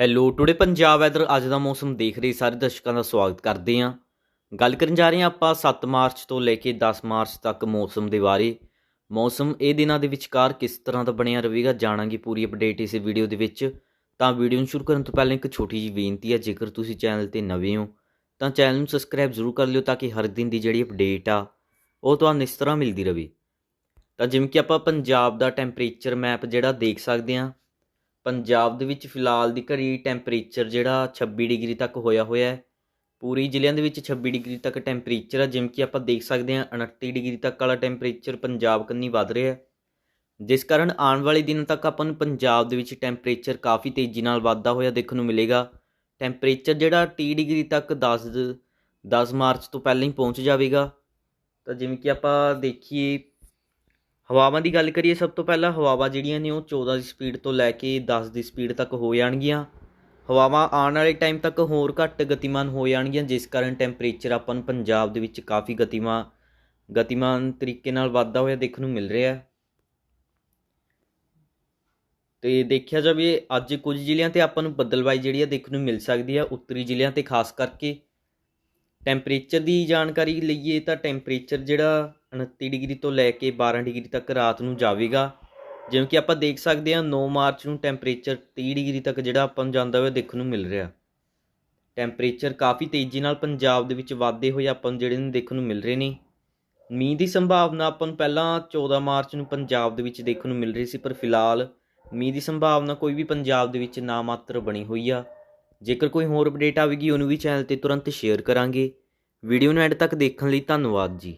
Hello today Punjab weather ਅੱਜ ਦਾ ਮੌਸਮ ਦੇਖ ਰਹੇ ਸਾਰੇ ਦਰਸ਼ਕਾਂ ਦਾ ਸਵਾਗਤ ਕਰਦੇ ਹਾਂ। ਗੱਲ ਕਰਨ ਜਾ ਰਹੇ ਹਾਂ ਆਪਾਂ 7 ਮਾਰਚ ਤੋਂ ਲੈ ਕੇ 10 ਮਾਰਚ ਤੱਕ ਮੌਸਮ ਦੇ ਬਾਰੇ। ਮੌਸਮ ਇਹ ਦਿਨਾਂ ਦੇ ਵਿਚਕਾਰ ਕਿਸ ਤਰ੍ਹਾਂ ਦਾ ਬਣਿਆ ਰਹੇਗਾ ਜਾਣਾਂਗੇ ਪੂਰੀ ਅਪਡੇਟ ਇਸ ਵੀਡੀਓ ਦੇ ਵਿੱਚ। ਤਾਂ ਵੀਡੀਓ ਨੂੰ ਸ਼ੁਰੂ ਕਰਨ ਤੋਂ ਪਹਿਲਾਂ ਇੱਕ ਛੋਟੀ ਜਿਹੀ ਬੇਨਤੀ ਹੈ, ਜੇਕਰ ਤੁਸੀਂ ਚੈਨਲ ਤੇ ਨਵੇਂ ਹੋ, ਤਾਂ ਚੈਨਲ ਨੂੰ ਸਬਸਕ੍ਰਾਈਬ ਜ਼ਰੂਰ ਕਰ ਲਿਓ ਤਾਂ ਕਿ ਹਰ ਦਿਨ ਦੀ ਜਿਹੜੀ ਅਪਡੇਟ ਆ, ਉਹ ਤੁਹਾਨੂੰ ਇਸ ਤਰ੍ਹਾਂ ਮਿਲਦੀ ਰਹੇ। ਤਾਂ ਜਿਵੇਂ ਕਿ ਆਪਾਂ ਪੰਜਾਬ ਦਾ ਟੈਂਪਰੇਚਰ ਮੈਪ ਜਿਹੜਾ ਦੇਖ ਸਕਦੇ ਹਾਂ ਪੰਜਾਬ ਦੇ ਵਿੱਚ ਫਿਲਹਾਲ ਦੀ ਘੜੀ ਟੈਂਪਰੇਚਰ ਜਿਹੜਾ 26 ਡਿਗਰੀ ਤੱਕ ਹੋਇਆ ਹੋਇਆ ਹੈ। ਪੂਰੀ ਜ਼ਿਲ੍ਹਿਆਂ ਦੇ ਵਿੱਚ 26 ਡਿਗਰੀ ਤੱਕ ਟੈਂਪਰੇਚਰ ਹੈ ਜਿਵੇਂ ਕਿ ਆਪਾਂ ਦੇਖ ਸਕਦੇ ਹਾਂ 29 ਡਿਗਰੀ ਤੱਕ ਵਾਲਾ ਟੈਂਪਰੇਚਰ ਪੰਜਾਬ ਕੰਨੀ ਵੱਧ ਰਿਹਾ ਹੈ। ਜਿਸ ਕਾਰਨ ਆਉਣ ਵਾਲੇ ਦਿਨ ਤੱਕ ਆਪਾਂ ਨੂੰ ਪੰਜਾਬ ਦੇ ਵਿੱਚ ਟੈਂਪਰੇਚਰ ਕਾਫੀ ਤੇਜ਼ੀ ਨਾਲ ਵੱਧਦਾ ਹੋਇਆ ਦੇਖਣ ਨੂੰ ਮਿਲੇਗਾ। ਟੈਂਪਰੇਚਰ ਜਿਹੜਾ 30 ਡਿਗਰੀ ਤੱਕ 10 10 ਮਾਰਚ ਤੋਂ ਪਹਿਲਾਂ ਹੀ ਪਹੁੰਚ ਜਾਵੇਗਾ। ਤਾਂ ਜਿਵੇਂ ਕਿ ਆਪਾਂ ਦੇਖੀਏ ਹਵਾਵਾਂ ਦੀ ਗੱਲ ਕਰੀਏ, ਸਭ ਤੋਂ ਪਹਿਲਾਂ ਹਵਾਵਾਂ ਜਿਹੜੀਆਂ ਨੇ ਉਹ 14 ਦੀ ਸਪੀਡ ਤੋਂ ਲੈ ਕੇ 10 ਦੀ ਸਪੀਡ ਤੱਕ ਹੋ ਜਾਣਗੀਆਂ। ਹਵਾਵਾਂ ਆਉਣ ਵਾਲੇ ਟਾਈਮ ਤੱਕ ਹੋਰ ਘੱਟ ਗਤੀਮਾਨ ਹੋ ਜਾਣਗੀਆਂ, ਜਿਸ ਕਾਰਨ ਟੈਂਪਰੇਚਰ ਆਪਾਂ ਨੂੰ ਪੰਜਾਬ ਦੇ ਵਿੱਚ ਕਾਫੀ ਗਤੀਮਾਨ ਗਤੀਮਾਨ ਤਰੀਕੇ ਨਾਲ ਵੱਧਦਾ ਹੋਇਆ ਦੇਖਣ ਨੂੰ ਮਿਲ ਰਿਹਾ ਹੈ। ਤੇ ਦੇਖਿਆ ਜਾਵੇ, ਅੱਜ ਕੁਝ ਜ਼ਿਲ੍ਹਿਆਂ ਤੇ ਆਪਾਂ ਨੂੰ ਬੱਦਲਬਾਈ ਜਿਹੜੀ ਆ ਦੇਖਣ ਨੂੰ ਮਿਲ ਸਕਦੀ ਆ, ਉੱਤਰੀ ਜ਼ਿਲ੍ਹਿਆਂ ਤੇ ਖਾਸ ਕਰਕੇ ਟੈਂਪਰੇਚਰ ਦੀ ਜਾਣਕਾਰੀ ਲਈਏ ਤਾਂ ਟੈਂਪਰੇਚਰ ਜਿਹੜਾ 29 ਡਿਗਰੀ ਤੋਂ ਲੈ ਕੇ 12 ਡਿਗਰੀ ਤੱਕ ਰਾਤ ਨੂੰ ਜਾਵੇਗਾ। ਜਿਵੇਂ ਕਿ ਆਪਾਂ ਦੇਖ ਸਕਦੇ ਹਾਂ 9 ਮਾਰਚ ਨੂੰ ਟੈਂਪਰੇਚਰ 30 ਡਿਗਰੀ ਤੱਕ ਜਿਹੜਾ ਆਪਾਂ ਨੂੰ ਜਾਂਦਾ ਹੋਇਆ ਦੇਖਣ ਨੂੰ ਮਿਲ ਰਿਹਾ। ਟੈਂਪਰੇਚਰ ਕਾਫੀ ਤੇਜ਼ੀ ਨਾਲ ਪੰਜਾਬ ਦੇ ਵਿੱਚ ਵਾਧੇ ਹੋਏ ਆਪਾਂ ਨੂੰ ਜਿਹੜੇ ਨੇ ਦੇਖਣ ਨੂੰ ਮਿਲ ਰਹੇ ਨੇ। ਮੀਂਹ ਦੀ ਸੰਭਾਵਨਾ ਆਪਾਂ ਨੂੰ ਪਹਿਲਾਂ 14 ਮਾਰਚ ਨੂੰ ਪੰਜਾਬ ਦੇ ਵਿੱਚ ਦੇਖਣ ਨੂੰ ਮਿਲ ਰਹੀ ਸੀ, ਪਰ ਫਿਲਹਾਲ ਮੀਂਹ ਦੀ ਸੰਭਾਵਨਾ ਕੋਈ ਵੀ ਪੰਜਾਬ ਦੇ ਵਿੱਚ ਨਾ ਮਾਤਰ ਬਣੀ ਹੋਈ ਆ। ਜੇਕਰ ਕੋਈ ਹੋਰ ਅਪਡੇਟ ਆਵੇਗੀ, ਉਹਨੂੰ ਵੀ ਚੈਨਲ ਤੇ ਤੁਰੰਤ ਸ਼ੇਅਰ ਕਰਾਂਗੇ। ਵੀਡੀਓ ਨੂੰ ਐਂਡ ਤੱਕ ਦੇਖਣ ਲਈ ਧੰਨਵਾਦ ਜੀ।